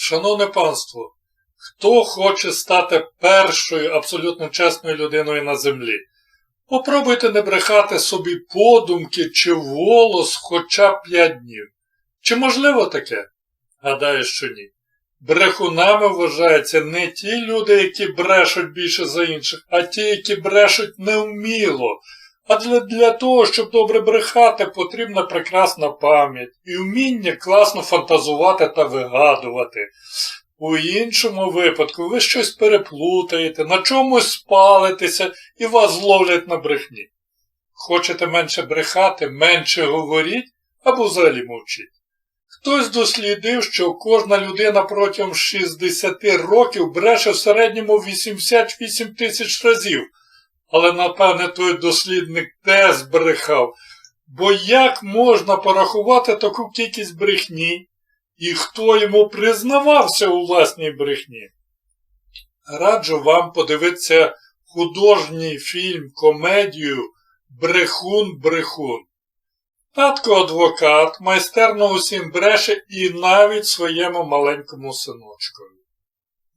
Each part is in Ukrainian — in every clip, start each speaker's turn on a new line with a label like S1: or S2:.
S1: Шановне панство, хто хоче стати першою абсолютно чесною людиною на землі? Попробуйте не брехати собі подумки чи волос хоча б 5 днів. Чи можливо таке? Гадаю, що ні. Брехунами вважаються не ті люди, які брешуть більше за інших, а ті, які брешуть невміло. А для, для того, щоб добре брехати, потрібна прекрасна пам'ять і вміння класно фантазувати та вигадувати. У іншому випадку ви щось переплутаєте, на чомусь спалитеся і вас зловлять на брехні. Хочете менше брехати, менше говоріть або взагалі мовчіть. Хтось дослідив, що кожна людина протягом 60 років бреше в середньому 88 тисяч разів. Але, напевне, той дослідник теж збрехав. Бо як можна порахувати таку кількість брехні, і хто йому признавався у власній брехні? Раджу вам подивитися художній фільм, комедію Брехун-брехун. Татко адвокат майстерно усім бреше і навіть своєму маленькому синочкові.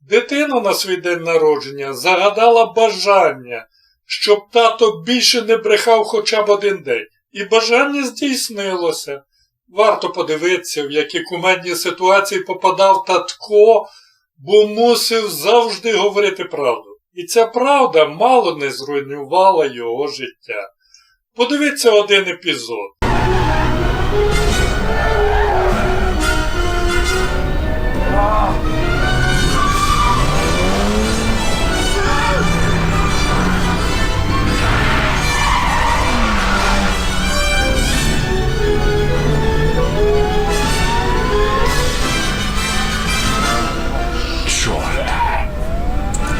S1: Дитина на свій день народження загадала бажання, щоб тато більше не брехав хоча б один день, і бажання здійснилося. Варто подивитися, в які кумедні ситуації попадав татко, бо мусив завжди говорити правду. І ця правда мало не зруйнувала його життя. Подивіться один епізод.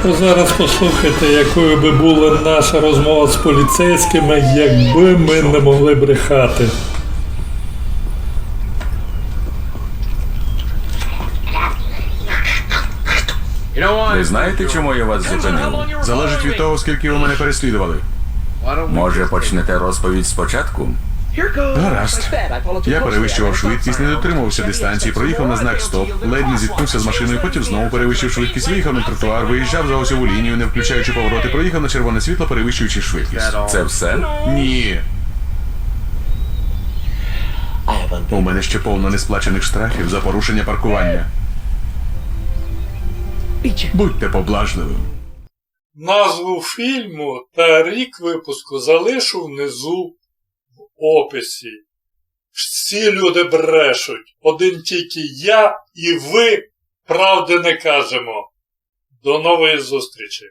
S1: Ви зараз послухайте, якою би була наша розмова з поліцейськими, якби ми не могли брехати.
S2: Ви знаєте, чому я вас зупинив?
S3: Залежить від того, скільки ви мене переслідували.
S2: Може, почнете розповідь спочатку?
S3: Гаразд. Я перевищував швидкість, не дотримувався дистанції, проїхав на знак стоп, ледь не зіткнувся з машиною, потім знову перевищив швидкість, виїхав на тротуар, виїжджав за осьову лінію, не включаючи повороти, проїхав на червоне світло, перевищуючи швидкість.
S2: Це все?
S3: Ні. У мене ще повно несплачених штрафів за порушення паркування. Будьте поблажливим.
S1: Назву фільму та рік випуску залишу внизу в описі. Всі люди брешуть. Один тільки я і ви правди не кажемо. До нової зустрічі!